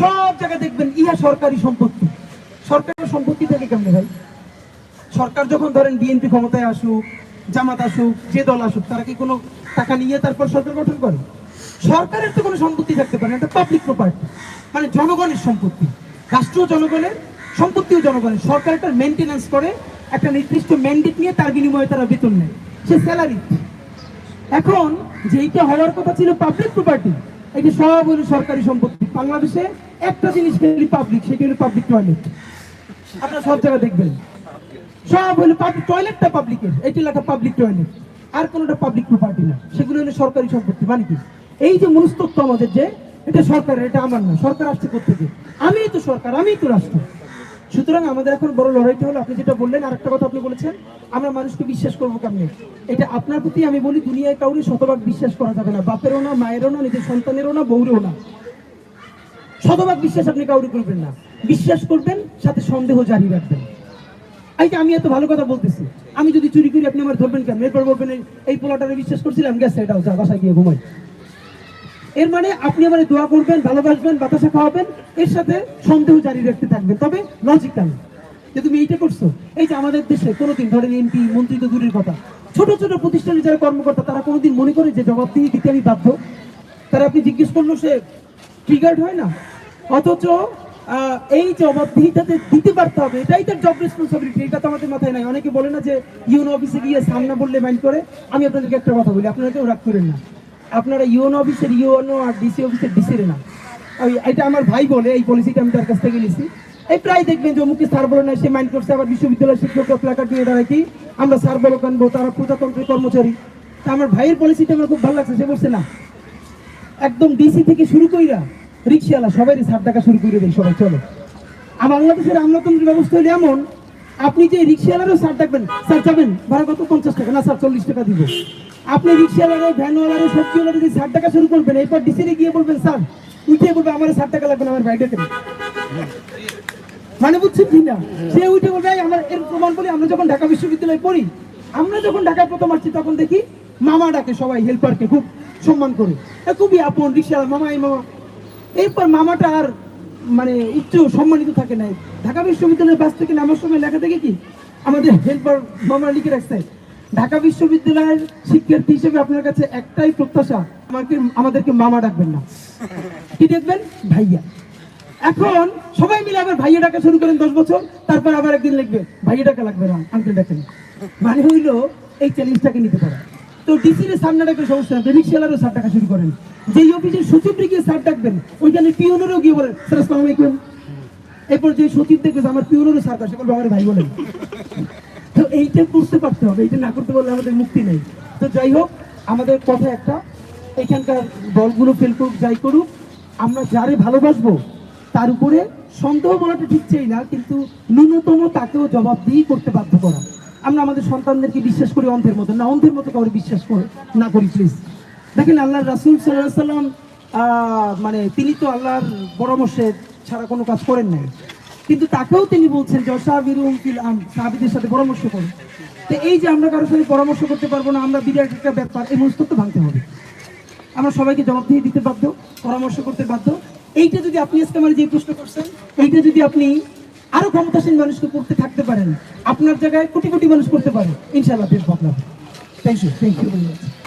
সব জায়গায় দেখবেন ইহা সরকারি সম্পত্তি। সরকারের সম্পত্তি থেকে কেমনে ভাই? সরকার যখন ধরেন বিএনপি ক্ষমতায় আসুক, জামাত আসুক, যে দল আসুক, তারা কি কোনো টাকা নিয়ে তারপর সরকার গঠন করে? সরকারের তো কোনো সম্পত্তি থাকতে পারে এটা পাবলিক প্রপার্টি মানে জনগণের সম্পত্তি। রাষ্ট্র জনগণের, সম্পত্তিও জনগণের। সরকার একটা মেনটেন্যান্স করে, একটা নির্দিষ্ট ম্যান্ডেট নিয়ে তার বিনিময়ে তারা বেতন নেয়। সে স্যালারি এখন, যেইটা হওয়ার কথা ছিল পাবলিক প্রপার্টি যে সব সরকারি সম্পত্তি বাংলাদেশে একটা জিনিস খেলি পাবলিক সেটি হলো পাবলিক টয়লেট আপনারা সব জায়গায় দেখবেন। সব হলো পাবলিক টয়লেটটা পাবলিকের এটি লেখা পাবলিক টয়লেট আর কোনোটা পাবলিক প্রপার্টি না। সেগুলো হলো সরকারি সম্পত্তি মানে কি? এই যে মনস্তত্ব আমাদের যে, এটা সরকারের, এটা আমার না, সরকার আসছে কোথেকে আমি তো সরকার আমি তো রাষ্ট্র। সুতরাং আমাদের এখন বড় লড়াইটা হলো, আপনি যেটা বললেন, আরেকটা কথা আপনি বলেছেন, আমরা মানুষকে বিশ্বাস করব কেমনে? এটা আপনার প্রতি আমি বলি, দুনিয়ায় কাউরে শতভাগ বিশ্বাস করা যাবে না। বাপেরও না, মায়েরও না, নিজের সন্তানেরও না, বউরেও না। শতভাগ বিশ্বাস আপনি কাউরে করবেন না। বিশ্বাস করবেন, সাথে সন্দেহ জারি রাখবেন। যে আমি এত ভালো কথা বলতেছি, আমি যদি চুরি করি, আপনি আমার ধরবেন কেন এরপর বলবেন, এই- পোলাটারে বিশ্বাস করছিলাম, গেছে এটাও যা বাসায় গিয়ে ঘুমাই এর মানে আপনি আমার দোয়া করবেন, ভালোবাসবেন, বাতাসা খাওয়াবেন, এর সাথে সন্দেহ জারি রাখতে থাকবেন। তবে লজিক্যাল যে তুমি এইটা করছ, এই যে আমাদের দেশে কোনোদিন ধরেন এমপি, মন্ত্রী তো দূরের কথা, ছোট ছোট প্রতিষ্ঠানে যারা কর্মকর্তা, তারা কোনোদিন মনে করে যে জবাবদিহি দিতে আমি বাধ্য? তারা আপনি জিজ্ঞেস করল সে ট্রিগার্ড হয় না। অথচ এই জবাবদিহিটাতে দিতে পারতে হবে, এটাই তার জব রেসপন্সিবিলিটি এটা তো আমাদের মাথায় নাই। অনেকে বলে না যে ইউনো অফিসে গিয়ে সামনে বললে মাইন্ড করে। আমি আপনাদেরকে একটা কথা বলি, আপনারা কেউ রাগ করেন না। আপনারা ইউনো অফিসের ইউনো আর ডিসি অফিসের ডিসির না এটা আমার ভাই বলে, এই পলিসিটা আমি তার কাছ থেকে নিয়েছি এই প্রায় দেখবেন যে অমুকে স্যার বলে না সে মাইন্ড করছে, আবার বিশ্ববিদ্যালয়ের শিক্ষক প্লাকার দিয়ে দাঁড়ায় কি? আমরা স্যার বলো কানবো, তারা প্রজাতন্ত্রের কর্মচারী। তা আমার ভাইয়ের পলিসিটা আমার খুব ভালো লাগছে, সে বলছে, না, একদম ডিসি থেকে শুরু কইরা রিক্সাওয়ালা সবাই সাত টাকা শুরু করে দেয় সবাই, চলো। আর বাংলাদেশের আমলাতন্ত্রের ব্যবস্থা হলে এমন, আপনি যে রিক্সাওয়ালারও স্যার ডাকবেন, স্যার যাবেন, ভাড়া কত? পঞ্চাশ টাকা। না, স্যার, চল্লিশ টাকা দিব। আপনি রিক্সাওয়ালারও ভ্যানওয়ালারও সবজিওয়ালারও যদি ষাট টাকা শুরু করবেন, এরপর ডিসিতে গিয়ে বলবেন, স্যার উঠে বলবে, আমার ষাট টাকা লাগবে আমার দেবে মানে বুঝছেন কি না? সে উঠে বলবে আমার এর প্রমাণ বলি, আমরা যখন ঢাকা বিশ্ববিদ্যালয়ে পড়ি, আমরা যখন ঢাকায় প্রথম আসছি, তখন দেখি মামা ডাকে সবাই হেল্পারকে খুব সম্মান করে। খুবই আপন রিক্সাওয়ালা, মামা, এই মামা। এরপর মামাটা আর মানে উচ্চ সম্মানিত থাকে নাই। ঢাকা বিশ্ববিদ্যালয়ের বাস থেকে নামার সময় লেখা থেকে কি? আমাদের হেল্পার মামা লিখে রাখছে ঢাকা বিশ্ববিদ্যালয়ের শিক্ষার্থী হিসেবে আপনার কাছে একটাই প্রত্যাশা, আমাকে আমাদেরকে মামা ডাকবেন না। কি দেখবেন? ভাইয়া। এখন সবাই মিলে আবার ভাইয়া ডাকা শুরু করেন দশ বছর, তারপর আবার একদিন লিখবে ভাইয়া ডাকা লাগবে না আঙ্কেল ডাকেন মানে হইল, এই চ্যালেঞ্জটাকে নিতে পারা। তো ডিসির সামনে ডাকবে সমস্যা নেই রিক্সাওয়ালারও সার ডাকা শুরু করেন। যেই অফিসের সচিবরে গিয়ে স্যার ডাকবেন, ওইখানে পিওনেরও গিয়ে বলেন, স্যার, আসসালামু আলাইকুম। এরপর যে সচিব দেখবে আমার পিওনেরও সার সে বলবে, আমার ভাই বলেন। তো এইটা করতে পারতে হবে, এইটা না করতে পারলে আমাদের মুক্তি নেই। তো যাই হোক, আমাদের কথা একটা, এখানকার দলগুলো ফেল করুক, যাই করুক, আমরা যারে ভালোবাসবো, তার উপরে সন্দেহ বলাটা ঠিক চাই না, কিন্তু ন্যূনতম তাকেও জবাব দিয়েই করতে বাধ্য করা। আমরা আমাদের সন্তানদেরকে বিশ্বাস করি অন্ধের মতো, না, অন্ধের মতো কাউকে বিশ্বাস করে, না করি প্লিজ দেখেন আল্লাহ রাসুল সাল্লাহ সাল্লাম মানে তিনি তো আল্লাহর পরামর্শে ছাড়া কোনো কাজ করেন নাই। কিন্তু তাকেও তিনি বলছেন যে অসাবিরুম ফিল আম সাহাবিদের সাথে পরামর্শ করুন তো এই যে আমরা কারোর সাথে পরামর্শ করতে পারব না, আমরা বিরাট একটা ব্যাপার, এই মনস্তত্ব ভাঙতে হবে। আমরা সবাইকে জবাবদিহি দিতে বাধ্য, পরামর্শ করতে বাধ্য। এইটা যদি আপনি আজকে আমার যে প্রশ্ন করছেন, এইটা যদি আপনি আরও ক্ষমতাসীন মানুষকে করতে থাকতে পারেন, আপনার জায়গায় কোটি কোটি মানুষ করতে পারে, ইনশাআল্লাহ দেশ বদলাবে থ্যাংক ইউ থ্যাংক ইউ